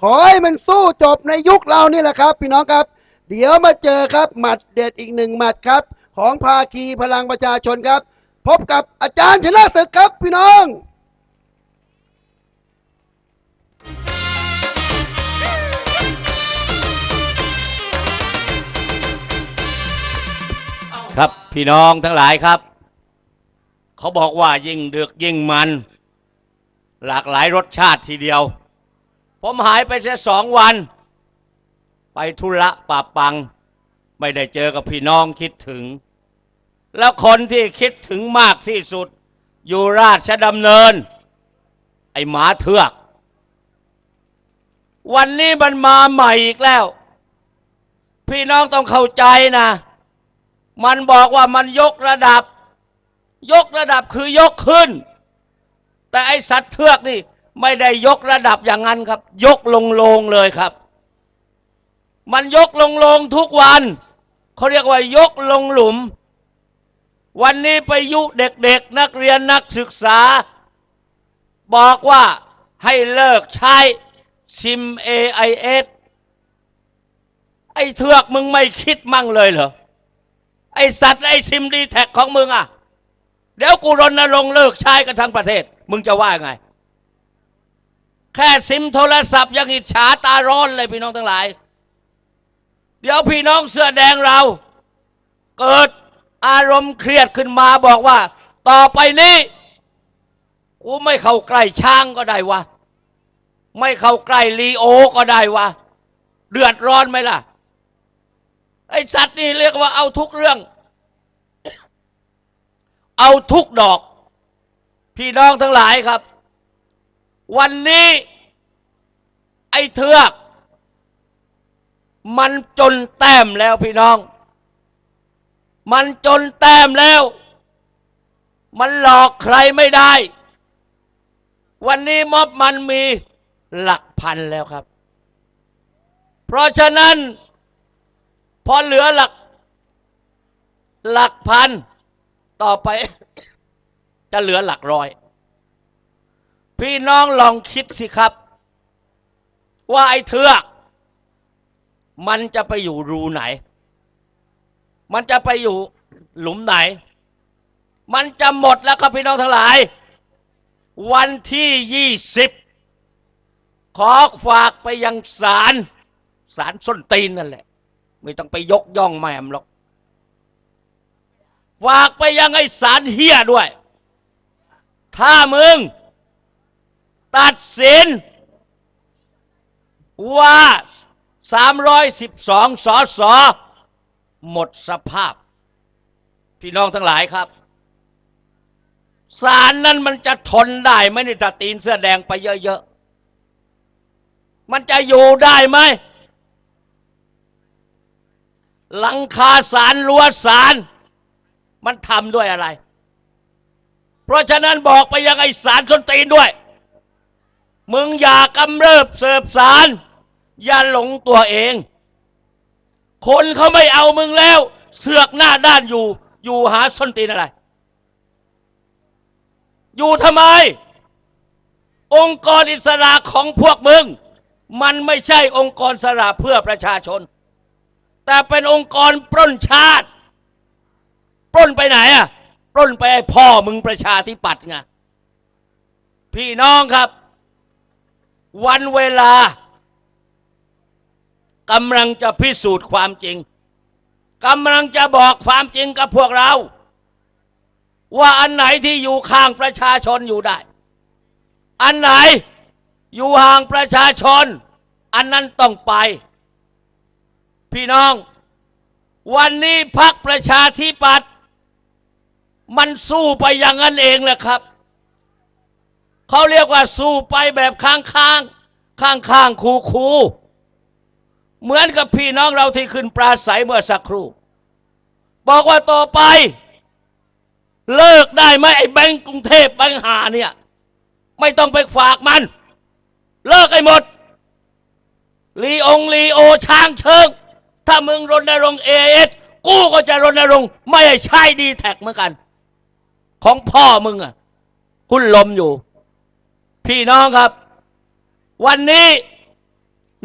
ขอให้มันสู้จบในยุคเรานี่แหละครับ พี่น้องครับ เดี๋ยวมาเจอครับ หมัดเด็ดอีกหนึ่งหมัดครับ ของภาคีพลังประชาชนครับ พบกับอาจารย์ชนะศึกครับพี่น้องครับพี่น้องทั้งหลายครับ เขาบอกว่ายิ่งดึกยิ่งมัน หลากหลายรสชาติทีเดียว ผมหายไปแค่สองวัน ไปธุระป่าปัง ไม่ได้เจอกับพี่น้องคิดถึง แล้วคนที่คิดถึงมากที่สุด อยู่ราชดำเนิน ไอหมาเถือก วันนี้มันมาใหม่อีกแล้ว พี่น้องต้องเข้าใจนะ มันบอกว่ามันยกระดับ ยกระดับคือยกขึ้น แต่ไอสัตว์เทือกนี่ ไม่ได้ยกระดับอย่างนั้นครับ ยกลงลงเลยครับ มันยกลงลงทุกวันเขาเรียกว่ายกลงหลุม วันนี้ไปยุเด็กๆ นักเรียนนักศึกษา บอกว่าให้เลิกใช้ซิม AIS ไอ้เทือกมึงไม่คิดมั่งเลยเหรอ ไอสัตว์ไอซิมดีแท็กของมึงอะ เดี๋ยวกูรณรงค์เลิกใช้กันทั้งประเทศ มึงจะว่าไง แค่ซิมโทรศัพท์ยังอิจฉาตาร้อนเลยพี่น้องทั้งหลาย เดี๋ยวพี่น้องเสื้อแดงเรา เกิดอารมณ์เครียดขึ้นมาบอกว่า ต่อไปนี้กูไม่เข้าใกล้ช้างก็ได้วะไม่เข้าใกล้ลีโอก็ได้วะเดือดร้อนไหมล่ะ ไอสัตว์นี่เรียกว่าเอาทุกเรื่อง เอาทุกดอก พี่น้องทั้งหลายครับ วันนี้ ไอ้เทือก มันจนแต้มแล้วพี่น้อง มันจนแต้มแล้ว มันหลอกใครไม่ได้ วันนี้ม็อบมันมีหลักพันแล้วครับ เพราะฉะนั้น พอเหลือหลัก หลักพัน ต่อไป จะเหลือหลักร้อย พี่น้องลองคิดสิครับ ว่าไอ้เทือก มันจะไปอยู่รูไหน มันจะไปอยู่หลุมไหน มันจะหมดแล้วครับพี่น้องทั้งหลาย วันที่ยี่สิบขอฝากไปยังศาลศาลส้นตีนนั่นแหละ ไม่ต้องไปยกย่องแม่มหรอก ฝากไปยังไอ้สารเฮียด้วย ถ้ามึง ตัดสิน ว่า 312สอสอหมดสภาพ พี่น้องทั้งหลายครับสารนั้นมันจะทนได้ไหมนี่ถ้าตีนเสื้อแดงไปเยอะๆ มันจะอยู่ได้ไหม หลังคาสารรั้วสารมันทำด้วยอะไร เพราะฉะนั้นบอกไปยังไอสารส้นตีนด้วย มึงอย่ากำเริบเสบสาร อย่าหลงตัวเอง คนเขาไม่เอามึงแล้ว เสือกหน้าด้านอยู่ อยู่หาส้นตีนอะไร อยู่ทำไม องค์กรอิสระของพวกมึง มันไม่ใช่องค์กรสระเพื่อประชาชน แต่เป็นองค์กรปล้นชาติ ปล้นไปไหนอะ ปล้นไปพ่อมึงประชาธิปัตย์ไงพี่น้องครับ วันเวลากำลังจะพิสูจน์ความจริงกำลังจะบอกความจริงกับพวกเรา ว่าอันไหนที่อยู่ข้างประชาชนอยู่ได้ อันไหนอยู่ห่างประชาชน อันนั้นต้องไป พี่น้อง วันนี้พักประชาธิปัตย์มันสู้ไปอย่างนั้นเองแหละครับ เขาเรียกว่าสู้ไปแบบข้างข้างข้างข้างคูคูเหมือนกับพี่น้องเราที่ขึ้นปราศัยเมื่อสักครู่ บอกว่าต่อไป เลิกได้ไหมไอ้แบงก์กรุงเทพแบงก์หาเนี่ย ไม่ต้องไปฝากมัน เลิกไอ้หมด ลีองลีโอช้างเชิง ถ้ามึงรณรงค์เอเอสกูก็จะรณรงค์ไม่ใช้ดีแท็กเหมือนกัน ของพ่อมึงอะหุ้นลมอยู่ พี่น้องครับ วันนี้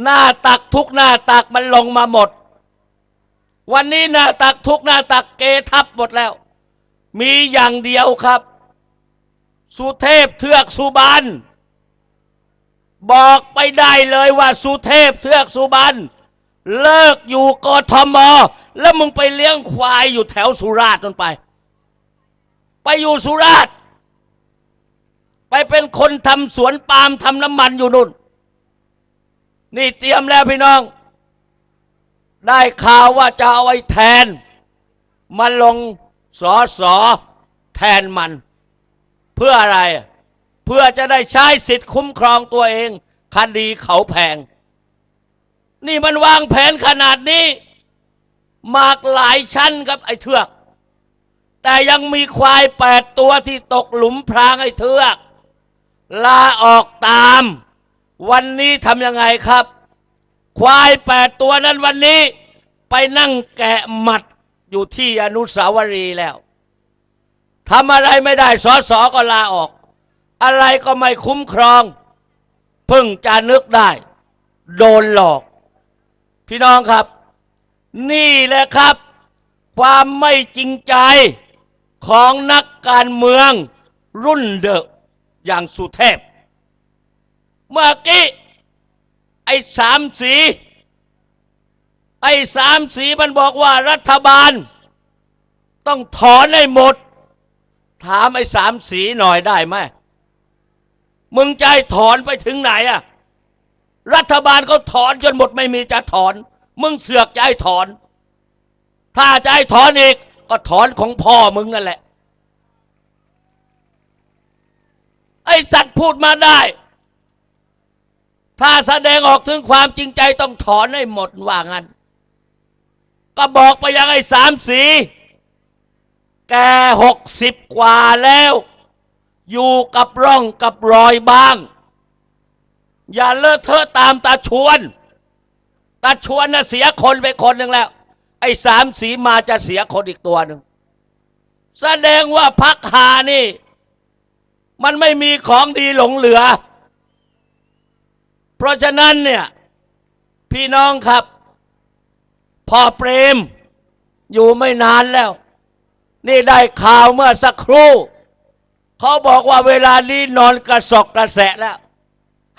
หน้าตักทุกหน้าตักมันลงมาหมด วันนี้หน้าตักทุกหน้าตักเกทับหมดแล้ว มีอย่างเดียวครับ สุเทพเทือกสุบานบอกไปได้เลยว่าสุเทพเทือกสุบานเลิกอยู่กทม แล้วมึงไปเลี้ยงควายอยู่แถวสุราษฎร์นั่นไป ไปอยู่สุราษฎร์ เป็นคนทำสวนปาล์มทำน้ำมันอยู่นู่น นี่เตรียมแล้วพี่น้อง ได้ข่าวว่าจะเอาไอ้แทน มาลงสอสอแทนมัน เพื่ออะไร เพื่อจะได้ใช้สิทธิ์คุ้มครองตัวเองคดีเขาแพง นี่มันวางแผนขนาดนี้มากหลายชั้นครับไอ้เทือก แต่ยังมีควายแปดตัวที่ตกหลุมพรางไอ้เทือก ลาออกตาม วันนี้ทำยังไงครับ ควายแปดตัวนั้นวันนี้ ไปนั่งแกะหมัดอยู่ที่อนุสาวรีย์แล้วทำอะไรไม่ได้สอสอก็ลาออก อะไรก็ไม่คุ้มครอง เพิ่งจะนึกได้ โดนหลอก พี่น้องครับ นี่แหละครับ ความไม่จริงใจของนักการเมืองรุ่นเดอะ อย่างสุเทพ เมื่อกี้ไอ้สามสี ไอ้สามสีมันบอกว่ารัฐบาล ต้องถอนให้หมด ถามไอ้สามสีหน่อยได้ไหมมึงใจถอนไปถึงไหนอะรัฐบาลเขาถอนจนหมดไม่มีจะถอน มึงเสือกให้ถอน ถ้าให้ถอนอีกก็ถอนของพ่อมึงนั่นแหละ ไอ้สัตว์พูดมาได้ ถ้าแสดงออกถึงความจริงใจต้องถอนให้หมดว่างั้น ก็บอกไปยังไอ้สามสี แกหกสิบกว่าแล้ว อยู่กับร่องกับรอยบ้าง อย่าเลอะเทอะตามตาชวนตาชวนน่ะเสียคนไปคนหนึ่งแล้ว ไอ้สามสีมาจะเสียคนอีกตัวหนึ่งแสดงว่าพักหานี่ มันไม่มีของดีหลงเหลือ เพราะฉะนั้นเนี่ย พี่น้องครับ พอเปรม อยู่ไม่นานแล้ว นี่ได้ข่าวเมื่อสักครู่ เขาบอกว่าเวลานี้นอนกระสอกกระแสะแล้ว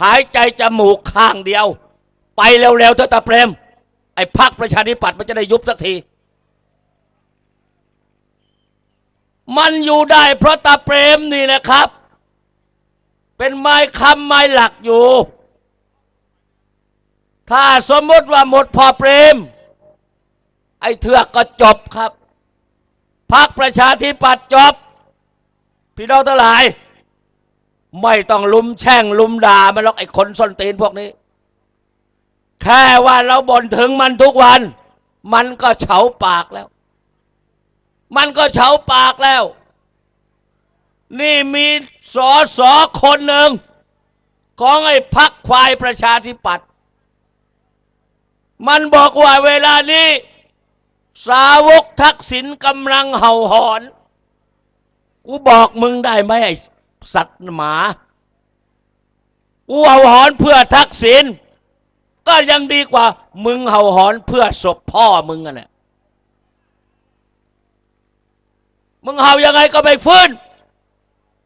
หายใจจมูกข้างเดียว ไปเร็วๆเถอะตาเปรม ไอ้พักประชาธิปัตย์มันจะได้ยุบสักทีมันอยู่ได้เพราะตาเปรมนี่นะครับ เป็นไม้คำไม้หลักอยู่ ถ้าสมมติว่าหมดพอเปรม ไอ้เถือกก็จบครับพักประชาธิปัตย์จบ พี่น้องทั้งหลาย ไม่ต้องลุมแช่งลุมด่ามันหรอกไอ้คนส้นตีนพวกนี้ แค่ว่าเราบ่นถึงมันทุกวัน มันก็เฉาปากแล้ว มันก็เฉาปากแล้ว นี่มีสอสอคนหนึ่ง ของไอ้พักควายประชาธิปัตย์มันบอกว่าเวลานี้ สาวกทักษิณกำลังเห่าหอน กูบอกมึงได้ไหมไอ้สัตว์หมา กูเห่าหอนเพื่อทักษิณก็ยังดีกว่า มึงเห่าหอนเพื่อศพพ่อมึงอะเนี่ยมึงเห่ายังไงก็ไม่ฟื้น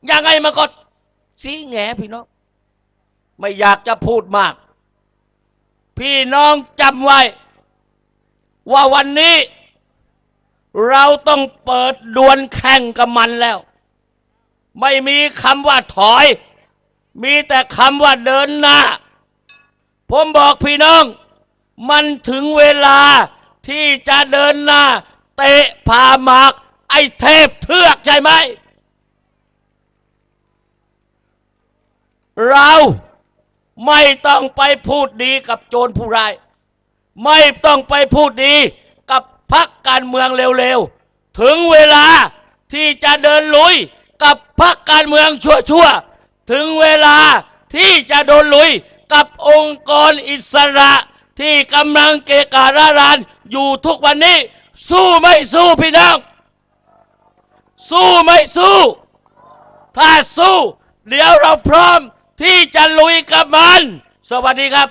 ยังไงมันก็สีแงพี่น้อง ไม่อยากจะพูดมาก พี่น้องจำไว้ ว่าวันนี้ เราต้องเปิดดวลแข่งกับมันแล้ว ไม่มีคำว่าถอย มีแต่คำว่าเดินหน้า ผมบอกพี่น้อง มันถึงเวลาที่จะเดินหน้า เตะพาหมาก ไอ้เทพเทือกใช่ไหม เราไม่ต้องไปพูดดีกับโจรผู้ร้าย ไม่ต้องไปพูดดีกับพักการเมืองเร็วๆ ถึงเวลาที่จะเดินลุยกับพักการเมืองชั่วๆ ถึงเวลาที่จะโดนลุยกับองค์กรอิสระที่กำลังเกะการะรานอยู่ทุกวันนี้ สู้ไม่สู้พี่น้อง สู้ไม่สู้ ถ้าสู้ เดี๋ยวเราพร้อม ที่จะลุยกับมัน สวัสดีครับ